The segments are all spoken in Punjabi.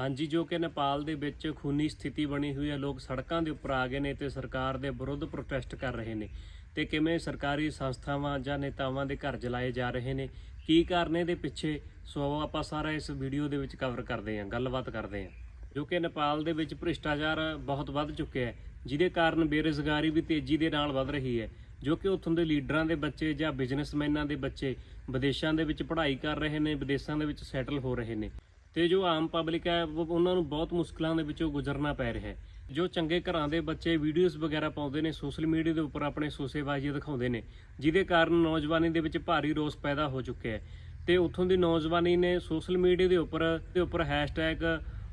ਹਾਂਜੀ, ਜੋ ਕਿ ਨੇਪਾਲ ਦੇ ਵਿੱਚ ਖੂਨੀ ਸਥਿਤੀ ਬਣੀ ਹੋਈ ਹੈ। ਲੋਕ ਸੜਕਾਂ ਦੇ ਉੱਪਰ ਆ ਗਏ ਨੇ ਤੇ ਸਰਕਾਰ ਦੇ ਵਿਰੁੱਧ ਪ੍ਰੋਟੈਸਟ ਕਰ ਰਹੇ ਨੇ। ਤੇ ਕਿਵੇਂ ਸਰਕਾਰੀ ਸੰਸਥਾਵਾਂ ਜਾਂ ਨੇਤਾਵਾਂ ਦੇ ਘਰ ਜਲਾਏ ਜਾ ਰਹੇ ਨੇ? ਕੀ ਕਾਰਨ ਇਹਦੇ ਪਿੱਛੇ? ਸੋ ਆਪਾਂ ਸਾਰਾ ਇਸ ਵੀਡੀਓ ਦੇ ਵਿੱਚ ਕਵਰ ਕਰਦੇ ਹਾਂ, ਗੱਲਬਾਤ ਕਰਦੇ ਹਾਂ। ਜੋ ਕਿ ਨੇਪਾਲ ਦੇ ਵਿੱਚ ਭ੍ਰਿਸ਼ਟਾਚਾਰ ਬਹੁਤ ਵੱਧ ਚੁੱਕਿਆ ਹੈ, ਜਿਹਦੇ ਕਾਰਨ ਬੇਰੁਜ਼ਗਾਰੀ ਵੀ ਤੇਜ਼ੀ ਦੇ ਨਾਲ ਵੱਧ ਰਹੀ ਹੈ, ਜੋ ਕਿ ਉੱਥੋਂ ਦੇ ਲੀਡਰਾਂ ਦੇ ਬੱਚੇ ਜਾਂ ਬਿਜ਼ਨਸਮੈਨਾਂ ਦੇ ਬੱਚੇ ਵਿਦੇਸ਼ਾਂ ਦੇ ਵਿੱਚ ਪੜ੍ਹਾਈ ਕਰ ਰਹੇ ਨੇ, ਵਿਦੇਸ਼ਾਂ ਦੇ ਵਿੱਚ ਸੈਟਲ ਹੋ ਰਹੇ ਨੇ। ਤੇ ਜੋ ਆਮ ਪਬਲਿਕ ਹੈ ਉਹਨਾਂ ਨੂੰ ਬਹੁਤ ਮੁਸ਼ਕਲਾਂ ਦੇ ਵਿੱਚੋਂ ਗੁਜ਼ਰਨਾ ਪੈ ਰਿਹਾ ਹੈ। ਜੋ ਚੰਗੇ ਘਰਾਂ ਦੇ ਬੱਚੇ ਵੀਡੀਓਜ਼ ਵਗੈਰਾ ਪਾਉਂਦੇ ਨੇ ਸੋਸ਼ਲ ਮੀਡੀਆ ਦੇ ਉੱਪਰ ਆਪਣੇ ਸੋਸੇਬਾਜ਼ੀ ਦਿਖਾਉਂਦੇ ਨੇ, ਜਿਹਦੇ ਕਾਰਨ ਨੌਜਵਾਨੀ ਦੇ ਵਿੱਚ ਭਾਰੀ ਰੋਸ ਪੈਦਾ ਹੋ ਚੁੱਕਿਆ ਹੈ। ਤੇ ਉੱਥੋਂ ਦੀ ਨੌਜਵਾਨੀ ਨੇ ਸੋਸ਼ਲ ਮੀਡੀਆ ਦੇ ਉੱਪਰ ਦੇ ਉੱਪਰ hashtag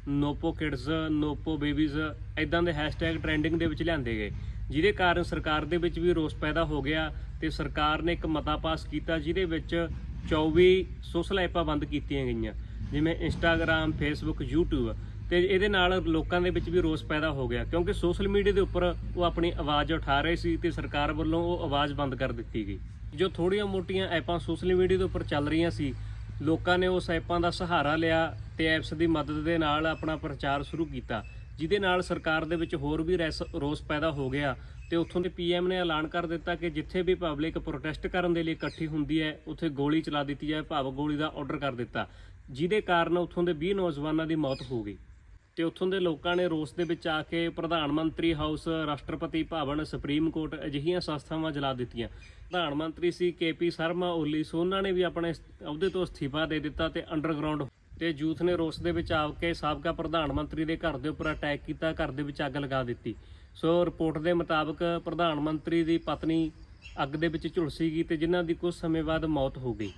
Nopo kids Nopo babies ਇਦਾਂ ਦੇ ਹੈਸ਼ਟੈਗ ਟ੍ਰੈਂਡਿੰਗ ਦੇ ਵਿੱਚ ਲਿਆਂਦੇ ਗਏ, ਜਿਹਦੇ ਕਾਰਨ ਸਰਕਾਰ ਦੇ ਵਿੱਚ ਵੀ ਰੋਸ ਪੈਦਾ ਹੋ ਗਿਆ ਤੇ ਸਰਕਾਰ ਨੇ ਇੱਕ ਮਤਾ ਪਾਸ ਕੀਤਾ, ਜਿਹਦੇ ਵਿੱਚ 24 ਸੋਸ਼ਲ ਐਪਾਂ ਬੰਦ ਕੀਤੀਆਂ ਗਈਆਂ। ਜਿਵੇਂ ਇੰਸਟਾਗ੍ਰam ਫੇਸਬੁੱਕ YouTube, ਤੇ ਇਹਦੇ ਨਾਲ ਲੋਕਾਂ ਦੇ ਵਿੱਚ ਵੀ ਰੋਸ ਪੈਦਾ ਹੋ ਗਿਆ, ਕਿਉਂਕਿ ਸੋਸ਼ਲ ਮੀਡੀਆ ਦੇ ਉੱਪਰ ਉਹ ਆਪਣੀ ਆਵਾਜ਼ ਉਠਾ ਰਹੇ ਸੀ ਤੇ ਸਰਕਾਰ ਵੱਲੋਂ ਉਹ ਆਵਾਜ਼ ਬੰਦ ਕਰ ਦਿੱਤੀ ਗਈ। ਜੋ ਥੋੜੀਆਂ ਮੋਟੀਆਂ ਐਪਾਂ ਸੋਸ਼ਲ ਮੀਡੀਆ ਦੇ ਉੱਪਰ ਚੱਲ ਰਹੀਆਂ ਸੀ, ਲੋਕਾਂ ਨੇ ਉਸ ਐਪਾਂ ਦਾ ਸਹਾਰਾ ਲਿਆ ਤੇ ਐਪਸ ਦੀ ਮਦਦ ਦੇ ਨਾਲ ਆਪਣਾ ਪ੍ਰਚਾਰ ਸ਼ੁਰੂ ਕੀਤਾ, ਜਿਹਦੇ ਨਾਲ ਸਰਕਾਰ ਦੇ ਵਿੱਚ ਹੋਰ ਵੀ ਰੈਸ- ਰੋਸ ਪੈਦਾ ਹੋ ਗਿਆ ਤੇ ਉੱਥੋਂ ਦੇ ਪੀਐਮ ਨੇ ਐਲਾਨ ਕਰ ਦਿੱਤਾ ਕਿ ਜਿੱਥੇ ਵੀ ਪਬਲਿਕ ਪ੍ਰੋਟੈਸਟ ਕਰਨ ਦੇ ਲਈ ਇਕੱਠੀ ਹੁੰਦੀ ਹੈ, ਉੱਥੇ ਗੋਲੀ ਚਲਾ ਦਿੱਤੀ ਜਾਏ ਭਾਵ ਗੋਲੀ ਦਾ ਆਰਡਰ ਕਰ ਦਿੱਤਾ। ਜਿਹਦੇ ਕਾਰਨ ਉੱਥੋਂ ਦੇ 20 ਨੌਜਵਾਨਾਂ ਦੀ ਮੌਤ ਹੋ ਗਈ। ਤੇ ਉੱਥੋਂ ਦੇ ਲੋਕਾਂ ਨੇ ਰੋਸ ਦੇ ਵਿੱਚ ਆ ਕੇ ਪ੍ਰਧਾਨ ਮੰਤਰੀ ਹਾਊਸ ਰਾਸ਼ਟਰਪਤੀ ਭਵਨ ਸੁਪਰੀਮ ਕੋਰਟ ਅਜਿਹੀਆਂ ਸੰਸਥਾਵਾਂ ਜਲਾ ਦਿੱਤੀਆਂ। ਪ੍ਰਧਾਨ ਮੰਤਰੀ ਸੀ ਕੇਪੀ ਸ਼ਰਮਾ ਓਲੀ ਸੋ ਉਹਨਾਂ ਨੇ ਵੀ ਆਪਣੇ ਅਹੁਦੇ ਤੋਂ ਅਸਤੀਫਾ ਦੇ ਦਿੱਤਾ ਤੇ ਅੰਡਰਗਰਾਉਂਡ ਤੇ ਯੂਥ ਨੇ ਰੋਸ ਦੇ ਵਿੱਚ ਆ ਕੇ ਸਾਬਕਾ ਪ੍ਰਧਾਨ ਮੰਤਰੀ ਦੇ ਘਰ ਦੇ ਉੱਪਰ ਅਟੈਕ ਕੀਤਾ, ਘਰ ਦੇ ਵਿੱਚ ਅੱਗ ਲਗਾ ਦਿੱਤੀ। ਸੋ ਰਿਪੋਰਟ ਦੇ ਮੁਤਾਬਕ ਪ੍ਰਧਾਨ ਮੰਤਰੀ ਦੀ ਪਤਨੀ ਅੱਗ ਦੇ ਵਿੱਚ ਝੁਲਸੀ ਗਈ ਤੇ ਜਿਨ੍ਹਾਂ ਦੀ ਕੁਝ ਸਮੇਂ ਬਾਅਦ ਮੌਤ ਹੋ ਗਈ।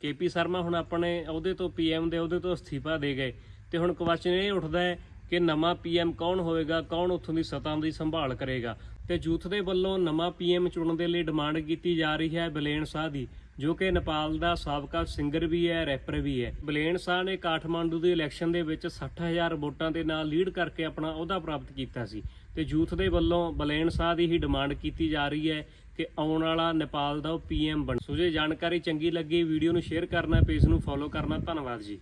ਕੇਪੀ ਸ਼ਰਮਾ ਹੁਣ ਆਪਣੇ ਅਹੁਦੇ ਤੋਂ ਪੀਐਮ ਦੇ ਅਹੁਦੇ ਤੋਂ ਅਸਤੀਫਾ ਦੇ ਗਏ ਤੇ ਹੁਣ ਕੁਐਸਚਨ ਇਹ ਉੱਠਦਾ ਹੈ ਕਿ ਨਵਾਂ ਪੀਐਮ ਕੌਣ ਹੋਵੇਗਾ, ਕੌਣ ਉੱਥੋਂ ਦੀ ਸੱਤਾ ਦੀ ਸੰਭਾਲ ਕਰੇਗਾ। ਤੇ ਜੂਥ ਦੇ ਵੱਲੋਂ ਨਵਾਂ ਪੀਐਮ ਚੁਣਨ ਦੇ ਲਈ ਡਿਮਾਂਡ ਕੀਤੀ ਜਾ ਰਹੀ ਹੈ ਬਲੇਨ ਸ਼ਾਹ ਦੀ, ਜੋ ਕਿ ਨੇਪਾਲ ਦਾ ਸਾਬਕਾ ਸਿੰਗਰ ਵੀ ਹੈ, ਰੈਪਰ ਵੀ ਹੈ। ਬਲੇਨ ਸ਼ਾਹ ਨੇ ਕਾਠਮਾਂਡੂ ਦੀ ਇਲੈਕਸ਼ਨ ਦੇ ਵਿੱਚ 60000 ਵੋਟਾਂ ਦੇ ਨਾਲ ਲੀਡ ਕਰਕੇ ਆਪਣਾ ਅਹੁਦਾ ਪ੍ਰਾਪਤ ਕੀਤਾ ਸੀ। ਤੇ ਯੂਥ ਦੇ ਵੱਲੋਂ ਬਲੇਨ ਸ਼ਾਹ ਦੀ ਹੀ ਡਿਮਾਂਡ ਕੀਤੀ ਜਾ ਰਹੀ ਹੈ ਕਿ ਆਉਣ ਵਾਲਾ ਨੇਪਾਲ ਦਾ ਉਹ ਪੀਐਮ ਬਣ ਸੋ ਜੇ ਜਾਣਕਾਰੀ ਚੰਗੀ ਲੱਗੀ, ਵੀਡੀਓ ਨੂੰ ਸ਼ੇਅਰ ਕਰਨਾ, ਪੇਜ ਨੂੰ ਫੋਲੋ ਕਰਨਾ, ਧੰਨਵਾਦ ਜੀ।